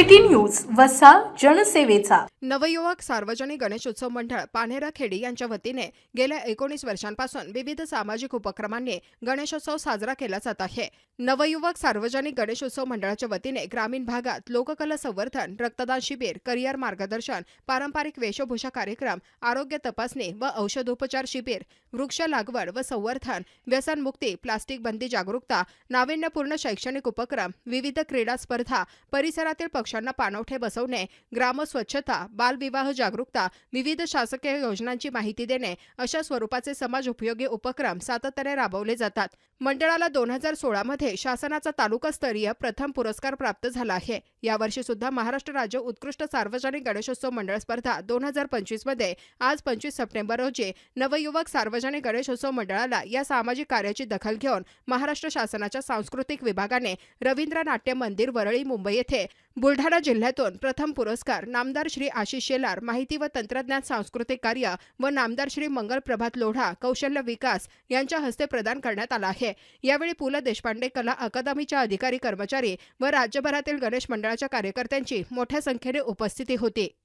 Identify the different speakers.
Speaker 1: वसा जनसेवेचा.
Speaker 2: नवयुवक सार्वजनिक गणेशोत्सव मंडळ पानेरा खेडी यांच्या वतीने गेल्या एकोणीस वर्षांपासून विविध सामाजिक उपक्रमांनी गणेशोत्सव साजरा केला जात आहे. नवयुवक सार्वजनिक गणेशोत्सव मंडळाच्या वतीने ग्रामीण भागात लोककला संवर्धन रक्तदान शिबिर करिअर मार्गदर्शन पारंपरिक वेशभूषा कार्यक्रम आरोग्य तपासणी व औषधोपचार शिबिर वृक्ष लागवड व संवर्धन व्यसनमुक्ती प्लास्टिक बंदी जागरूकता नाविन्यपूर्ण शैक्षणिक उपक्रम विविध क्रीडा स्पर्धा परिसरातील पक्ष पक्ष्यांना पाणवठे बसवणे ग्राम स्वच्छता बालविवाह जागरूकता विविध शासकीय योजनांची माहिती देणे अशा स्वरूपाचे समाज उपयोगी उपक्रम सातत्याने राबवले जातात. मंडळाला दोन हजार सोळामध्ये शासनाचा तालुकास्तरीय प्रथम पुरस्कार प्राप्त झाला आहे. यावर्षी सुद्धा महाराष्ट्र राज्य उत्कृष्ट सार्वजनिक गणेशोत्सव मंडळ स्पर्धा दोन हजार पंचवीसमध्ये आज पंचवीस सप्टेंबर रोजी नवयुवक सार्वजनिक गणेशोत्सव मंडळाला या सामाजिक कार्याची दखल घेऊन महाराष्ट्र शासनाच्या सांस्कृतिक विभागाने रवींद्र नाट्य मंदिर वरळी मुंबई येथे बुलढाणा जिल्ह्यातून प्रथम पुरस्कार नामदार श्री आशिष शेलार माहिती व तंत्रज्ञान सांस्कृतिक कार्य व नामदार श्री मंगल प्रभात लोढा कौशल्य विकास यांच्या हस्ते प्रदान करण्यात आला आहे. यावेळी पु ल देशपांडे कला अकादमीच्या अधिकारी कर्मचारी व राज्यभरातील गणेश मंडळाच्या कार्यकर्त्यांची मोठ्या संख्येने उपस्थिती होती.